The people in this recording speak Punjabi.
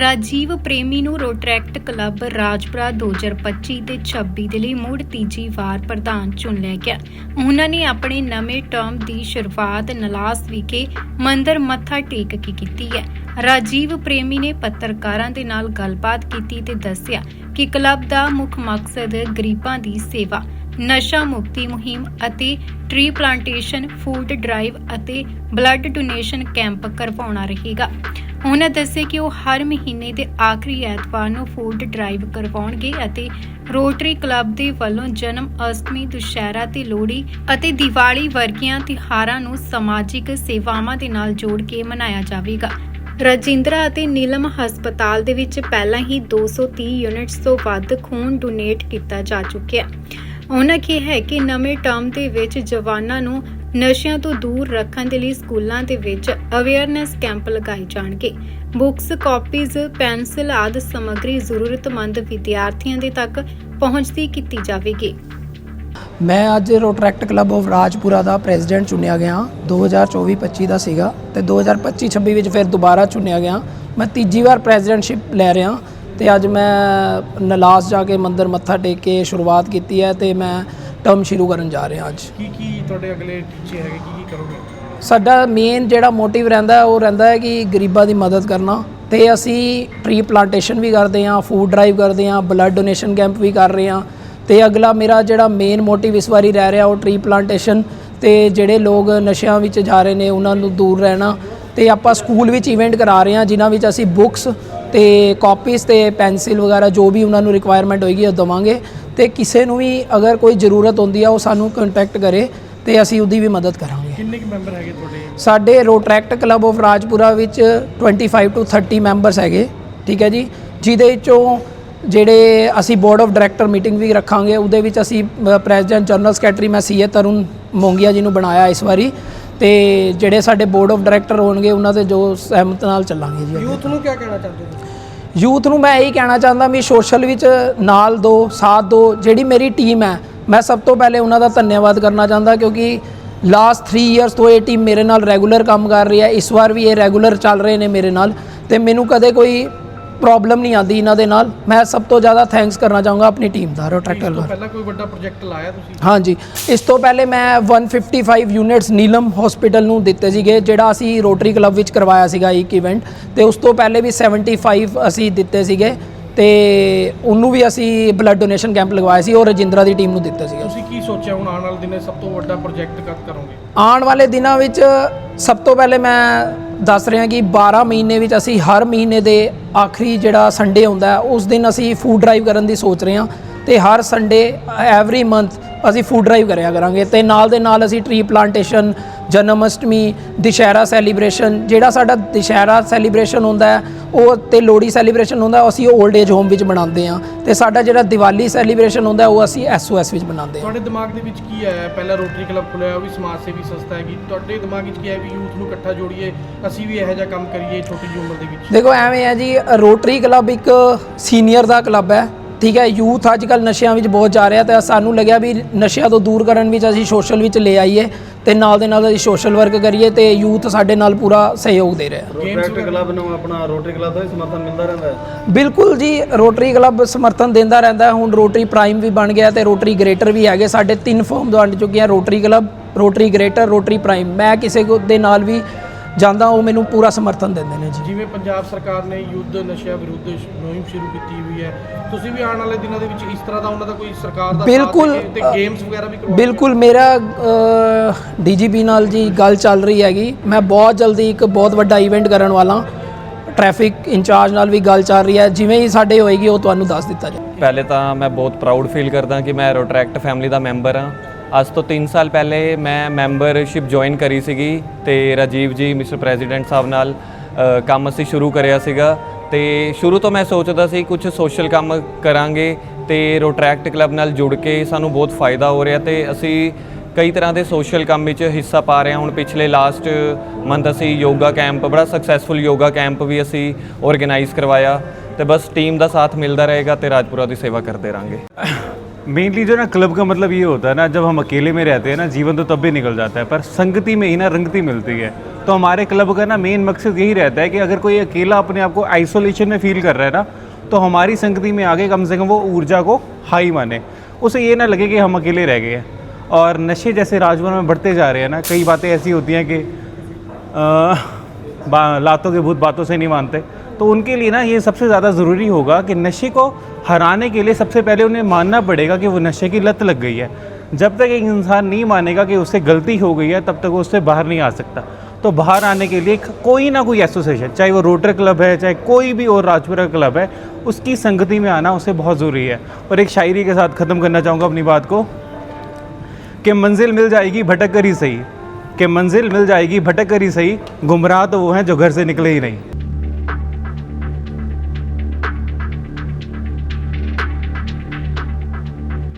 ਰਾਜੀਵ ਪ੍ਰੇਮੀ ਨੂੰ ਰੋਟਰੈਕਟ ਕਲੱਬ ਰਾਜਪੁਰਾ 2025 ਤੇ 26 ਦੇ ਲਈ ਮੁੜ ਤੀਜੀ ਵਾਰ ਪ੍ਰਧਾਨ ਚੁਣ ਲਿਆ ਗਿਆ। ਉਹਨਾਂ ਨੇ ਆਪਣੇ ਨਵੇਂ ਟਰਮ ਦੀ ਸ਼ੁਰੂਆਤ ਨਲਾਸ ਵਿਖੇ ਮੰਦਰ ਮੱਥਾ ਟੇਕ ਕੇ ਕੀਤੀ ਹੈ। ਰਾਜੀਵ ਪ੍ਰੇਮੀ ਨੇ ਪੱਤਰਕਾਰਾਂ ਦੇ ਨਾਲ ਗੱਲਬਾਤ ਕੀਤੀ ਤੇ ਦੱਸਿਆ ਕਿ ਕਲੱਬ ਦਾ ਮੁੱਖ ਮਕਸਦ ਗਰੀਬਾਂ ਦੀ ਸੇਵਾ, ਨਸ਼ਾ ਮੁਕਤੀ ਮੁਹਿੰਮ ਅਤੇ ਟ੍ਰੀ ਪਲਾਂਟੇਸ਼ਨ ਫੂਡ ਡਰਾਈਵ ਅਤੇ ਬਲੱਡ ਡੋਨੇਸ਼ਨ ਕੈਂਪ ਕਰਵਾਉਣਾ ਰਹੇਗਾ। ਉਹਨਾਂ ਦੱਸਿਆ ਕਿ ਉਹ ਹਰ ਮਹੀਨੇ ਦੇ ਆਖਰੀ ਐਤਵਾਰ ਨੂੰ ਫੂਡ ਡਰਾਈਵ ਕਰਵਾਉਣਗੇ ਅਤੇ ਰੋਟਰੀ ਕਲੱਬ ਦੇ ਵੱਲੋਂ ਜਨਮ ਅਸ਼ਟਮੀ, ਦੁਸ਼ਹਿਰਾ ਤੇ ਲੋਹੜੀ ਅਤੇ ਦੀਵਾਲੀ ਵਰਗੀਆਂ ਤਿਉਹਾਰਾਂ ਨੂੰ ਸਮਾਜਿਕ ਸੇਵਾਵਾਂ ਦੇ ਨਾਲ ਜੋੜ ਕੇ ਮਨਾਇਆ ਜਾਵੇਗਾ। ਰਜਿੰਦਰਾ ਅਤੇ ਨੀਲਮ ਹਸਪਤਾਲ ਦੇ ਵਿੱਚ ਪਹਿਲਾਂ ਹੀ 230 ਯੂਨਿਟਸ ਤੋਂ ਵੱਧ ਖੂਨ ਡੋਨੇਟ ਕੀਤਾ ਜਾ ਚੁੱਕਿਆ। ਹੈ ਉਹਨਾਂ ਕਿਹਾ ਹੈ ਕਿ ਨਵੇਂ ਟਰਮ ਦੇ ਵਿੱਚ ਜਵਾਨਾਂ ਨੂੰ ਨਸ਼ਿਆਂ ਤੋਂ ਦੂਰ ਰੱਖਣ ਦੇ ਲਈ ਸਕੂਲਾਂ ਦੇ ਵਿੱਚ ਅਵੇਅਰਨੈਸ ਕੈਂਪ ਲਗਾਏ ਜਾਣਗੇ। ਬੁੱਕਸ ਕਾਪੀਜ਼ ਪੈਨਸਿਲ ਆਦਿ ਸਮੱਗਰੀ ਜ਼ਰੂਰਤਮੰਦ ਵਿਦਿਆਰਥੀਆਂ ਦੇ ਤੱਕ ਪਹੁੰਚਦੀ ਕੀਤੀ ਜਾਵੇਗੀ। ਮੈਂ ਅੱਜ ਰੋਟਰੈਕਟ ਕਲੱਬ ਆਫ ਰਾਜਪੁਰਾ ਦਾ ਪ੍ਰੈਜ਼ੀਡੈਂਟ ਚੁਣਿਆ ਗਿਆ। 2024-25 ਦਾ ਸੀਗਾ ਤੇ 2025-26 ਵਿੱਚ ਫਿਰ ਦੁਬਾਰਾ ਚੁਣਿਆ ਗਿਆ। ਮੈਂ ਤੀਜੀ ਵਾਰ ਪ੍ਰੈਜ਼ੀਡੈਂਟਸ਼ਿਪ ਲੈ ਰਿਹਾ ਤੇ ਅੱਜ ਮੈਂ ਨਲਾਸ ਜਾ ਕੇ ਮੰਦਰ ਮੱਥਾ ਟੇਕ ਕੇ ਸ਼ੁਰੂਆਤ ਕੀਤੀ ਹੈ ਤੇ ਮੈਂ ਟਰਮ ਸ਼ੁਰੂ ਕਰਨ ਜਾ ਰਿਹਾ ਅੱਜ। ਕੀ ਕੀ ਤੁਹਾਡੇ ਅਗਲੇ ਟੀਚੇ ਹੈਗੇ ਕੀ ਕੀ ਕਰੋਗੇ? ਸਾਡਾ ਮੇਨ ਜਿਹੜਾ ਮੋਟਿਵ ਰਹਿੰਦਾ ਹੈ, ਉਹ ਰਹਿੰਦਾ ਹੈ ਕਿ ਗਰੀਬਾਂ ਦੀ ਮਦਦ ਕਰਨਾ। ਤੇ ਅਸੀਂ ਟਰੀ ਪਲਾਂਟੇਸ਼ਨ ਵੀ ਕਰਦੇ ਹਾਂ ਫੂਡ ਡਰਾਈਵ ਕਰਦੇ ਹਾਂ ਬਲੱਡ ਡੋਨੇਸ਼ਨ ਕੈਂਪ ਵੀ ਕਰ ਰਹੇ ਹਾਂ। ਤੇ ਅਗਲਾ ਮੇਰਾ ਜਿਹੜਾ ਮੇਨ ਮੋਟਿਵ ਇਸ ਵਾਰੀ ਰਹਿ ਰਿਹਾ ਉਹ ਟਰੀ ਪਲਾਂਟੇਸ਼ਨ ਤੇ ਜਿਹੜੇ ਲੋਕ ਨਸ਼ਿਆਂ ਵਿੱਚ ਜਾ ਰਹੇ ਨੇ ਉਹਨਾਂ ਨੂੰ ਦੂਰ ਰਹਿਣਾ। ਤੇ ਆਪਾਂ ਸਕੂਲ ਵਿੱਚ ਇਵੈਂਟ ਕਰਾ ਰਹੇ ਹਾਂ ਜਿਨ੍ਹਾਂ ਵਿੱਚ ਅਸੀਂ ਬੁੱਕਸ ਤੇ ਕਾਪੀਜ਼ ਤੇ ਪੈਨਸਿਲ ਵਗੈਰਾ ਜੋ ਵੀ ਉਹਨਾਂ ਨੂੰ ਰਿਕੁਆਇਰਮੈਂਟ ਹੋਏਗੀ ਉਹ ਦਵਾਂਗੇ। ਤੇ ਕਿਸੇ ਨੂੰ ਵੀ ਅਗਰ ਕੋਈ ਜ਼ਰੂਰਤ ਹੁੰਦੀ ਆ ਉਹ ਸਾਨੂੰ ਕੰਟੈਕਟ ਕਰੇ ਤੇ ਅਸੀਂ ਉਹਦੀ ਵੀ ਮਦਦ ਕਰਾਂਗੇ। ਕਿੰਨੇ ਕੁ ਮੈਂਬਰ ਹੈਗੇ ਤੁਹਾਡੇ? ਸਾਡੇ ਰੋਟਰੈਕਟ ਕਲੱਬ ਆਫ ਰਾਜਪੁਰਾ ਵਿੱਚ 25 ਤੋਂ 30 ਮੈਂਬਰਸ ਹੈਗੇ ਠੀਕ ਹੈ ਜੀ? ਜਿਹਦੇ ਵਿੱਚੋਂ ਜਿਹੜੇ ਅਸੀਂ ਬੋਰਡ ਆਫ ਡਾਇਰੈਕਟਰ ਮੀਟਿੰਗ ਵੀ ਰੱਖਾਂਗੇ ਉਹਦੇ ਵਿੱਚ ਅਸੀਂ ਪ੍ਰੈਜ਼ੀਡੈਂਟ ਜਨਰਲ ਸੈਕਟਰੀ ਮੈਂ ਸੀਏ ਤਰੁਣ ਮੋਂਗੀਆ ਜੀ ਨੂੰ ਬਣਾਇਆ ਇਸ ਵਾਰੀ ਤੇ ਜਿਹੜੇ ਸਾਡੇ ਬੋਰਡ ਆਫ ਡਾਇਰੈਕਟਰ ਹੋਣਗੇ ਉਹਨਾਂ ਦੇ ਜੋ ਸਹਿਮਤ ਨਾਲ ਚੱਲਾਂਗੇ ਜੀ। ਯੂਥ ਨੂੰ ਕੀ ਕਹਿਣਾ ਚਾਹੁੰਦੇ ਹੋ? ਯੂਥ ਨੂੰ ਮੈਂ ਇਹੀ ਕਹਿਣਾ ਚਾਹੁੰਦਾ ਵੀ ਸੋਸ਼ਲ ਵਿੱਚ ਨਾਲ ਦੋ, ਸਾਥ ਦੋ, ਜਿਹੜੀ ਮੇਰੀ ਟੀਮ ਹੈ, ਮੈਂ ਸਭ ਤੋਂ ਪਹਿਲੇ ਉਹਨਾਂ ਦਾ ਧੰਨਵਾਦ ਕਰਨਾ ਚਾਹੁੰਦਾ ਕਿਉਂਕਿ ਲਾਸਟ 3 ਇਅਰਸ ਤੋਂ ਇਹ ਟੀਮ ਮੇਰੇ ਨਾਲ ਰੈਗੂਲਰ ਕੰਮ ਕਰ ਰਹੀ ਹੈ, ਇਸ ਵਾਰ ਵੀ ਇਹ ਰੈਗੂਲਰ ਚੱਲ ਰਹੇ ਨੇ ਮੇਰੇ ਨਾਲ ਤੇ ਮੈਨੂੰ ਕਦੇ ਕੋਈ ਪ੍ਰੋਬਲਮ ਨਹੀਂ ਆਉਂਦੀ ਇਹਨਾਂ ਦੇ ਨਾਲ। ਮੈਂ ਸਭ ਤੋਂ ਜ਼ਿਆਦਾ ਥੈਂਕਸ ਕਰਨਾ ਚਾਹੂੰਗਾ ਆਪਣੀ ਟੀਮ ਦਾ ਇਸ ਰੋਟਰੈਕਟਰ ਤੋਂ ਪਹਿਲਾਂ ਕੋਈ ਵੱਡਾ ਪ੍ਰੋਜੈਕਟ ਲਾਇਆ ਤੁਸੀਂ? ਹਾਂਜੀ। ਇਸ ਤੋਂ ਪਹਿਲੇ ਮੈਂ 155 ਯੂਨਿਟਸ ਨੀਲਮ ਹਸਪੀਟਲ ਨੂੰ ਦਿੱਤੇ ਸੀਗੇ ਜਿਹੜਾ ਅਸੀਂ ਰੋਟਰੀ ਕਲੱਬ ਵਿੱਚ ਕਰਵਾਇਆ ਸੀਗਾ ਇੱਕ ਇਵੈਂਟ ਤੇ ਉਸ ਤੋਂ ਪਹਿਲੇ ਵੀ 75 ਅਸੀਂ ਦਿੱਤੇ ਸੀਗੇ। ਤੇ ਉਹਨੂੰ ਵੀ ਅਸੀਂ ਬਲੱਡ ਡੋਨੇਸ਼ਨ ਕੈਂਪ ਲਗਵਾਇਆ ਸੀ ਉਹ ਰਜਿੰਦਰਾ ਦੀ ਟੀਮ ਨੂੰ ਦਿੱਤੇ ਸੀਗੇ। ਤੁਸੀਂ ਕੀ ਸੋਚਿਆ ਹੁਣ ਆਉਣ ਵਾਲੇ ਦਿਨੇ ਸਭ ਤੋਂ ਵੱਡਾ ਪ੍ਰੋਜੈਕਟ ਕਦ ਕਰੋਗੇ? ਆਉਣ ਵਾਲੇ ਦਿਨਾਂ ਵਿੱਚ ਸਭ ਤੋਂ ਪਹਿਲੇ ਮੈਂ ਦੱਸ ਰਹੇ ਹਾਂ ਕਿ 12 ਮਹੀਨੇ ਵਿੱਚ ਅਸੀਂ ਹਰ ਮਹੀਨੇ ਦੇ ਆਖਰੀ ਜਿਹੜਾ ਸੰਡੇ ਹੁੰਦਾ ਉਸ ਦਿਨ ਅਸੀਂ ਫੂਡ ਡਰਾਈਵ ਕਰਨ ਦੀ ਸੋਚ ਰਹੇ ਹਾਂ ਤੇ ਹਰ ਸੰਡੇ ਐਵਰੀ ਮੰਥ ਅਸੀਂ ਫੂਡ ਡਰਾਈਵ ਕਰਿਆ ਕਰਾਂਗੇ ਤੇ ਨਾਲ ਦੇ ਨਾਲ ਅਸੀਂ ਟਰੀ ਪਲਾਂਟੇਸ਼ਨ ਜਨਮ ਅਸ਼ਟਮੀ ਦੁਸ਼ਹਿਰਾ ਸੈਲੀਬ੍ਰੇਸ਼ਨ ਜਿਹੜਾ ਸਾਡਾ ਦੁਸ਼ਹਿਰਾ ਸੈਲੀਬ੍ਰੇਸ਼ਨ ਹੁੰਦਾ ਹੈ ਉਹ ਤੇ ਲੋਹੜੀ ਸੈਲੀਬ੍ਰੇਸ਼ਨ ਹੁੰਦਾ ਉਹ ਅਸੀਂ 올ਡ ਏਜ ਹੋਮ ਵਿੱਚ ਮਨਾਉਂਦੇ ਹਾਂ। ਤੇ ਸਾਡਾ ਜਿਹੜਾ ਦੀਵਾਲੀ ਸੈਲੀਬ੍ਰੇਸ਼ਨ ਹੁੰਦਾ ਉਹ ਅਸੀਂ ਐਸਓਐਸ ਵਿੱਚ ਮਨਾਉਂਦੇ ਹਾਂ। ਤੁਹਾਡੇ ਦਿਮਾਗ ਦੇ ਵਿੱਚ ਕੀ ਆਇਆ? ਪਹਿਲਾਂ ਰੋਟਰੀ ਕਲੱਬ ਖੁੱਲਿਆ ਉਹ ਵੀ ਸਮਾਜ ਸੇਵੀ ਸੰਸਥਾ ਹੈਗੀ। ਤੁਹਾਡੇ ਦਿਮਾਗ ਵਿੱਚ ਕੀ ਆਇਆ ਵੀ ਯੂਥ ਨੂੰ ਇਕੱਠਾ ਜੋੜੀਏ ਅਸੀਂ ਵੀ ਇਹੋ ਜਿਹਾ ਕੰਮ ਕਰੀਏ ਛੋਟੀ ਜਿਹੀ ਉਮਰ ਦੇ ਵਿੱਚ? ਦੇਖੋ ਐਵੇਂ ਹੈ ਜੀ ਰੋਟਰੀ ਕਲੱਬ ਇੱਕ ਸੀਨੀਅਰ ਦਾ ਕਲੱਬ ਹੈ ਠੀਕ ਹੈ? ਯੂਥ ਅੱਜ ਕੱਲ ਨਸ਼ਿਆਂ ਵਿੱਚ ਬਹੁਤ ਜਾ ਰਿਹਾ ਤੇ ਸਾਨੂੰ ਲੱਗਿਆ ਵੀ ਨਸ਼ਿਆਂ ਤੋਂ ਦੂਰ ਕਰਨ ਵਿੱਚ ਅਸੀਂ ਸੋਸ਼ਲ ਵਿੱਚ ਲੈ ਆਈਏ। ਤੇ ਨਾਲ ਦੇ ਨਾਲ ਅਸੀਂ ਸੋਸ਼ਲ ਵਰਕ ਕਰੀਏ ਤੇ ਯੂਥ ਸਾਡੇ ਨਾਲ ਪੂਰਾ ਸਹਿਯੋਗ ਦੇ ਰਿਹਾ। ਰੋਟਰੀ ਕਲੱਬ ਨੂੰ ਆਪਣਾ ਰੋਟਰੀ ਕਲੱਬ ਦਾ ਵੀ ਸਮਰਥਨ ਮਿਲਦਾ ਰਹਿੰਦਾ ਹੈ? ਬਿਲਕੁਲ ਜੀ ਰੋਟਰੀ ਕਲੱਬ ਸਮਰਥਨ ਦਿੰਦਾ ਰਹਿੰਦਾ ਹੈ। ਹੁਣ ਰੋਟਰੀ ਪ੍ਰਾਈਮ ਵੀ ਬਣ ਗਿਆ ਤੇ ਰੋਟਰੀ ਗ੍ਰੇਟਰ ਵੀ ਹੈਗੇ। ਸਾਡੇ ਤਿੰਨ ਫਾਰਮ ਬਣ ਚੁੱਕੇ ਆ Rotary club Rotary greater Rotary prime ਮੈਂ ਕਿਸੇ ਕੋ- ਦੇ ਨਾਲ ਵੀ ਜਾਂਦਾ ਉਹ ਮੈਨੂੰ ਪੂਰਾ ਸਮਰਥਨ ਦਿੰਦੇ ਨੇ ਜੀ। ਜਿਵੇਂ ਪੰਜਾਬ ਸਰਕਾਰ ਨੇ ਯੁੱਧ ਨਸ਼ਿਆਂ ਵਿਰੁੱਧ ਮੁਹਿੰਮ ਸ਼ੁਰੂ ਕੀਤੀ ਹੋਈ ਹੈ ਤੁਸੀਂ ਵੀ ਆਉਣ ਵਾਲੇ ਦਿਨਾਂ ਦੇ ਵਿੱਚ ਇਸ ਤਰ੍ਹਾਂ ਦਾ ਉਹਨਾਂ ਦਾ ਕੋਈ ਸਰਕਾਰ ਦਾ ਬਿਲਕੁਲ, ਤੇ ਗੇਮਸ ਵਗੈਰਾ ਵੀ ਕਰਵਾਓ ਬਿਲਕੁਲ ਮੇਰਾ ਡੀਜੀਪੀ ਨਾਲ ਜੀ ਗੱਲ ਚੱਲ ਰਹੀ ਹੈਗੀ। ਮੈਂ ਬਹੁਤ ਜਲਦੀ ਇੱਕ ਬਹੁਤ ਵੱਡਾ ਇਵੈਂਟ ਕਰਨ ਵਾਲਾ ਟ੍ਰੈਫਿਕ ਇੰਚਾਰਜ ਨਾਲ ਵੀ ਗੱਲ ਚੱਲ ਰਹੀ ਹੈ। ਜਿਵੇਂ ਹੀ ਸਾਡੇ ਹੋਏਗੀ ਉਹ ਤੁਹਾਨੂੰ ਦੱਸ ਦਿੱਤਾ ਜਾਏ ਪਹਿਲੇ ਤਾਂ ਮੈਂ ਬਹੁਤ ਪ੍ਰਾਊਡ ਫੀਲ ਕਰਦਾ ਕਿ ਮੈਂ ਰੋਟਰੈਕਟ ਫੈਮਿਲੀ ਦਾ ਮੈਂਬਰ ਹਾਂ। ਅੱਜ ਤੋਂ 3 ਸਾਲ ਪਹਿਲੇ ਮੈਂ ਮੈਂਬਰਸ਼ਿਪ ਜੁਆਇਨ ਕਰੀ ਸੀਗੀ ਤੇ ਰਾਜੀਵ ਜੀ ਮਿਸਟਰ ਪ੍ਰੈਜ਼ੀਡੈਂਟ ਸਾਹਿਬ ਨਾਲ ਕੰਮ ਅਸੀਂ ਸ਼ੁਰੂ ਕਰਿਆ ਸੀਗਾ ਤੇ ਸ਼ੁਰੂ ਤੋਂ ਮੈਂ ਸੋਚਦਾ ਸੀ ਕੁਝ ਸੋਸ਼ਲ ਕੰਮ ਕਰਾਂਗੇ ਤੇ ਰੋਟਰੈਕਟ ਕਲੱਬ ਨਾਲ ਜੁੜ ਕੇ ਸਾਨੂੰ ਬਹੁਤ ਫਾਇਦਾ ਹੋ ਰਿਹਾ ਤੇ ਅਸੀਂ ਕਈ ਤਰ੍ਹਾਂ ਦੇ ਸੋਸ਼ਲ ਕੰਮ ਵਿੱਚ ਹਿੱਸਾ ਪਾ ਰਹੇ ਹਾਂ। ਹੁਣ ਪਿਛਲੇ ਲਾਸਟ ਮੰਥ ਅਸੀਂ ਯੋਗਾ ਕੈਂਪ ਬੜਾ ਸਕਸੈਸਫੁਲ ਯੋਗਾ ਕੈਂਪ ਵੀ ਅਸੀਂ ਆਰਗੇਨਾਈਜ਼ ਕਰਵਾਇਆ ਤੇ ਬਸ ਟੀਮ ਦਾ ਸਾਥ ਮਿਲਦਾ ਰਹੇਗਾ ਤੇ ਰਾਜਪੁਰਾ ਦੀ ਸੇਵਾ ਕਰਦੇ ਰਾਂਗੇ मेनली जो ना क्लब का मतलब ये होता है ना, जब हम अकेले में रहते हैं ना, जीवन तो तब भी निकल जाता है, पर संगति में ही ना रंगती मिलती है। तो हमारे क्लब का ना मेन मकसद यही रहता है कि अगर कोई अकेला अपने आप को आइसोलेशन में फील कर रहा है ना तो हमारी संगति में आगे कम से कम वो ऊर्जा को हाई माने। उसे ये ना लगे कि हम अकेले रह गए हैं। और नशे जैसे राजभवन में बढ़ते जा रहे हैं ना, कई बातें ऐसी होती हैं कि बा- लातों के भूत बातों से नहीं मानते। तो उनके लिए ना ये सबसे ज़्यादा ज़रूरी होगा कि नशे को हराने के लिए सबसे पहले उन्हें मानना पड़ेगा कि वो नशे की लत लग गई है। जब तक एक इंसान नहीं मानेगा कि उससे गलती हो गई है, तब तक वो उससे बाहर नहीं आ सकता। तो बाहर आने के लिए कोई ना कोई एसोसिएशन चाहे वो रोटर क्लब है, चाहे कोई भी और राजपुरा क्लब है, उसकी संगति में आना उसे बहुत ज़रूरी है। और एक शायरी के साथ ख़त्म करना चाहूँगा अपनी बात को। कि मंजिल मिल जाएगी, भटक कर ही सही। कि मंजिल मिल जाएगी, भटक कर ही सही। गुमराह तो वो हैं जो घर से निकले ही नहीं।